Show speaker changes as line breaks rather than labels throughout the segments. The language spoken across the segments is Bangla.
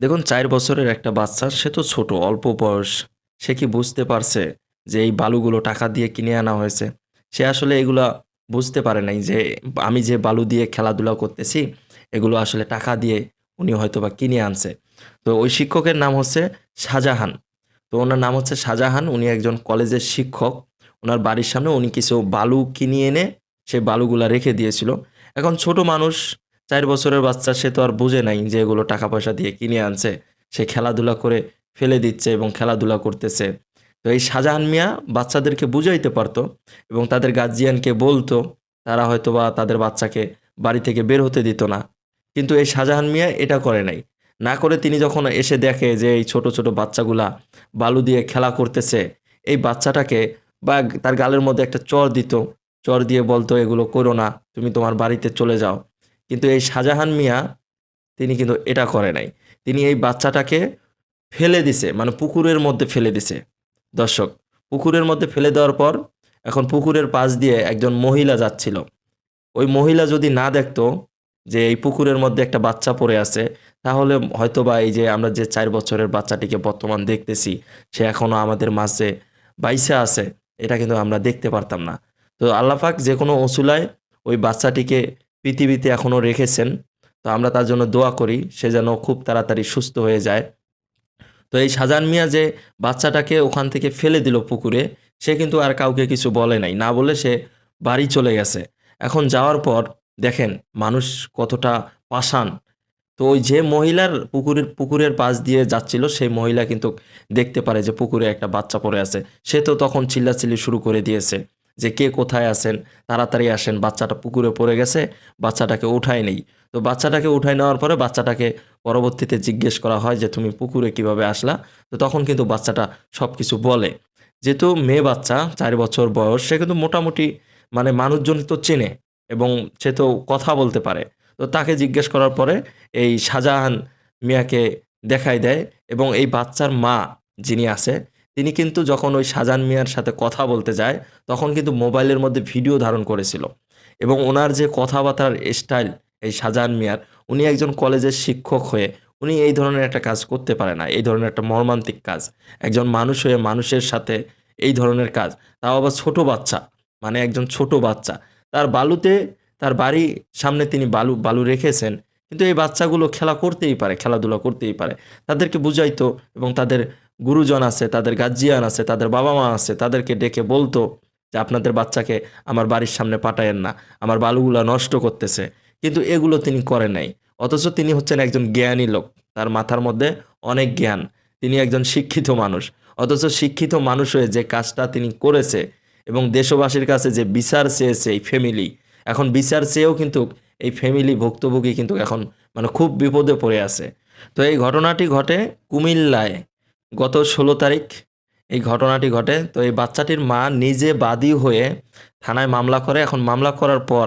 দেখুন, চার বছরের একটা বাচ্চা, সে তো ছোট, অল্প বয়স। সে কি বুঝতে পারছে যে এই বালুগুলো টাকা দিয়ে কিনে আনা হয়েছে? সে আসলে এগুলা বুঝতে পারে নাই যে আমি যে বালু দিয়ে খেলাধুলা করতেছি, এগুলো আসলে টাকা দিয়ে উনি হয়তো বা কিনে আনছে। তো ওই শিক্ষকের নাম হচ্ছে শাহজাহান। তো ওনার নাম হচ্ছে শাহজাহান, উনি একজন কলেজের শিক্ষক। ওনার বাড়ির সামনে উনি কিছু বালু কিনিয়ে এনে সে বালুগুলা রেখে দিয়েছিল। এখন ছোট মানুষ চার বছরের বাচ্চা, সে তো আর বুঝে নাই যে এগুলো টাকা পয়সা দিয়ে কিনে আনছে। সে খেলাধুলা করে ফেলে দিচ্ছে এবং খেলাধুলা করতেছে। তো এই শাহজাহান মিয়া বাচ্চাদেরকে বুঝাইতে পারতো এবং তাদের গার্জিয়ানকে বলতো, তারা হয়তো বা তাদের বাচ্চাকে বাড়ি থেকে বের হতে দিত না। কিন্তু এই শাহজাহান মিয়া এটা করে নাই। না করে তিনি যখন এসে দেখে যে এই ছোট ছোট বাচ্চাগুলা বালু দিয়ে খেলা করতেছে, এই বাচ্চাটাকে বা তার গালের মধ্যে একটা চর দিত। চর দিয়ে বলতো, এগুলো করো না, তুমি তোমার বাড়িতে চলে যাও। কিন্তু এই শাহজাহান মিয়া, তিনি কিন্তু এটা করে নাই। তিনি এই বাচ্চাটাকে ফেলে দিছে মানে পুকুরের মধ্যে ফেলে দিছে। দর্শক, পুকুরের মধ্যে ফেলে দেওয়ার পর এখন পুকুরের পাশ দিয়ে একজন মহিলা যাচ্ছিল। ওই মহিলা যদি না দেখতো যে এই পুকুরের মধ্যে একটা বাচ্চা পড়ে আছে, তাহলে হয়তো বা এই যে আমরা যে চার বছরের বাচ্চাটিকে বর্তমান দেখতেছি, সে এখনও আমাদের মাঝে বাইসে আছে, এটা কিন্তু আমরা দেখতে পারতাম না। তো আল্লাপাক যে কোনো অসুলায় ওই বাচ্চাটিকে পৃথিবীতে এখনও রেখেছেন, তো আমরা তার জন্য দোয়া করি, সে যেন খুব তাড়াতাড়ি সুস্থ হয়ে যায়। তো এই শাহজাহান মিয়া যে বাচ্চাটাকে ওখান থেকে ফেলে দিল পুকুরে, সে কিন্তু আর কাউকে কিছু বলে নাই। না বলে সে বাড়ি চলে গেছে। এখন যাওয়ার পর দেখেন মানুষ কতটা পাষাণ। তো ওই যে মহিলার পুকুরের পুকুরের পাশ দিয়ে যাচ্ছিল, সেই মহিলা কিন্তু দেখতে পারে যে পুকুরে একটা বাচ্চা পড়ে আছে। সে তো তখন চিল্লাচিল্লি শুরু করে দিয়েছে। যে কে কোথায় আছেন, তাড়াতাড়ি আসেন, বাচ্চাটা পুকুরে পড়ে গেছে, বাচ্চাটাকে উঠায় নেই। তো বাচ্চাটাকে উঠায় নেওয়ার পরে বাচ্চাটাকে পরবর্তীতে জিজ্ঞেস করা হয় যে, তুমি পুকুরে কীভাবে আসলা? তো তখন কিন্তু বাচ্চাটা সব কিছু বলে। যেহেতু মেয়ে বাচ্চা, চার বছর বয়স, সে কিন্তু মোটামুটি মানে মানুষজন তো চেনে এবং সে তো কথা বলতে পারে। তো তাকে জিজ্ঞেস করার পরে এই শাহজাহান মিয়াকে দেখাই দেয় এবং এই বাচ্চার মা যিনি আছে তিনি কিন্তু যখন ওই শাহজাহান মিয়ার সাথে কথা বলতে যায়, তখন কিন্তু মোবাইলের মধ্যে ভিডিও ধারণ করেছিল। এবং ওনার যে কথাবার্তার স্টাইল এই শাহজাহান মিয়ার, উনি একজন কলেজের শিক্ষক হয়ে উনি এই ধরনের একটা কাজ করতে পারে না, এই ধরনের একটা মর্মান্তিক কাজ। একজন মানুষ হয়ে মানুষের সাথে এই ধরনের কাজ, তাও আবার ছোট বাচ্চা মানে একজন ছোট বাচ্চা। তার বালুতে, তার বাড়ি সামনে তিনি বালু বালু রেখেছেন, কিন্তু এই বাচ্চাগুলো খেলা করতেই পারে, খেলাধুলা করতেই পারে। তাদেরকে বুঝাইতো এবং তাদের গুরুজন আছে, তাদের গার্জিয়ান আছে, তাদের বাবা মা আছে, তাদেরকে ডেকে বলতো যে আপনাদের বাচ্চাকে আমার বাড়ির সামনে পাঠায়েন না, আমার বালুগুলো নষ্ট করতেছে। কিন্তু এগুলো তিনি করেন নাই। অথচ তিনি হচ্ছেন একজন জ্ঞানী লোক, তার মাথার মধ্যে অনেক জ্ঞান। তিনি একজন শিক্ষিত মানুষ। অথচ শিক্ষিত মানুষ হয়ে যে কাজটা তিনি করেছে এবং দেশবাসীর কাছে যে বিচার চেয়েছে এই ফ্যামিলি এখন বিচার চেয়েও কিন্তু এই ফ্যামিলি ভুক্তভোগী কিন্তু এখন মানে খুব বিপদে পড়ে আছে। তো এই ঘটনাটি ঘটে কুমিল্লায়। গত ষোলো তারিখ এই ঘটনাটি ঘটে। তো এই বাচ্চাটির মা নিজে বাদী হয়ে থানায় মামলা করে। এখন মামলা করার পর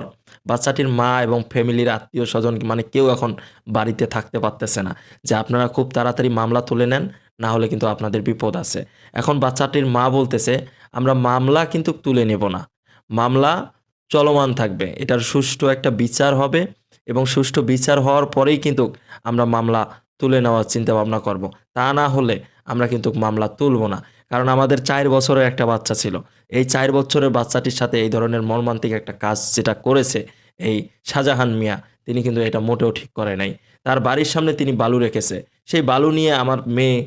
বাচ্চাটির মা এবং ফ্যামিলির আত্মীয় স্বজন মানে কেউ এখন বাড়িতে থাকতে পারতেছে না। যে আপনারা খুব তাড়াতাড়ি মামলা তুলে নেন, না হলে কিন্তু আপনাদের বিপদ আছে। এখন বাচ্চাটির মা বলতেছে, আমরা মামলা কিন্তু তুলে নেব না। মামলা চলমান থাকবে। এটার সুষ্ঠু একটা বিচার হবে এবং সুষ্ঠু বিচার হওয়ার পরেই কিন্তু আমরা মামলা তুলে নেওয়ার চিন্তা ভাবনা করব। তা না হলে আমরা কিন্তু মামলা তুলব না। কারণ আমাদের চার বছরের একটা বাচ্চা ছিল। এই চার বছরের বাচ্চাটির সাথে এই ধরনের মর্মান্তিক একটা কাজ যেটা করেছে এই শাহজাহান মিয়া, তিনি কিন্তু এটা মোটেও ঠিক করে নাই। তার বাড়ির সামনে তিনি বালু রেখেছে। সেই বালু নিয়ে আমার মেয়ে,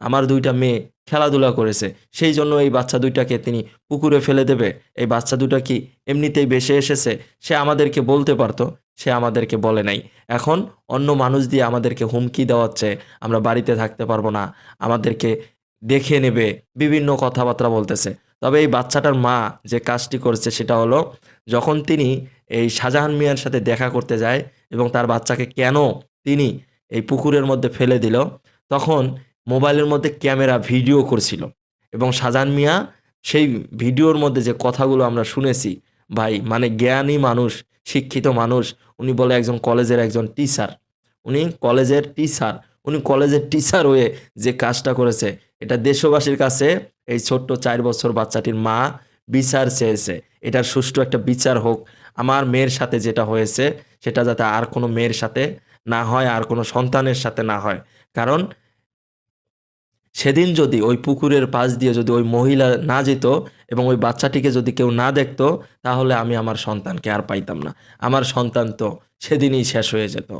আমার দুইটা মেয়ে খেলাধুলা করেছে। সেই জন্য এই বাচ্চা দুইটাকে তিনি পুকুরে ফেলে দেবে। এই বাচ্চা দুটা কি এমনিতেই বেসে এসেছে? সে আমাদেরকে বলতে পারতো। সে আমাদেরকে বলে নাই। এখন অন্য মানুষ দিয়ে আমাদেরকে হুমকি দেওয়াচ্ছে, আমরা বাড়িতে থাকতে পারব না। আমাদেরকে দেখে নেবে, বিভিন্ন কথাবার্তা বলতেছে। তবে এই বাচ্চাটার মা যে কাজটি করছে সেটা হলো, যখন তিনি এই শাহজাহান মিয়ার সাথে দেখা করতে যায় এবং তার বাচ্চাকে কেন তিনি এই পুকুরের মধ্যে ফেলে দিল, তখন মোবাইলের মধ্যে ক্যামেরা ভিডিও করছিল। এবং শাহজাহান মিয়া সেই ভিডিওর মধ্যে যে কথাগুলো আমরা শুনেছি, ভাই মানে জ্ঞানী মানুষ শিক্ষিত মানুষ, উনি বলে একজন কলেজের একজন টিচার উনি কলেজের টিচার উনি কলেজের টিচার হয়ে যে কাজটা করেছে, এটা দেশবাসীর কাছে এই ছোট্ট চার বছর বাচ্চাটির মা বিচার চেয়েছে। এটার সুষ্ঠু একটা বিচার হোক, আমার মেয়ের সাথে যেটা হয়েছে, সেটা যাতে আর কোনো মেয়ের সাথে না হয়, আর কোনো সন্তানের সাথে না হয়। কারণ সেদিন যদি ওই পুকুরের পাশ দিয়ে যদি ওই মহিলা না যেত এবং ওই বাচ্চাটিকে যদি কেউ না দেখতো, তাহলে আমি আমার সন্তানকে আর পাইতাম না। আমার সন্তান তো সেদিনই শেষ হয়ে যেত।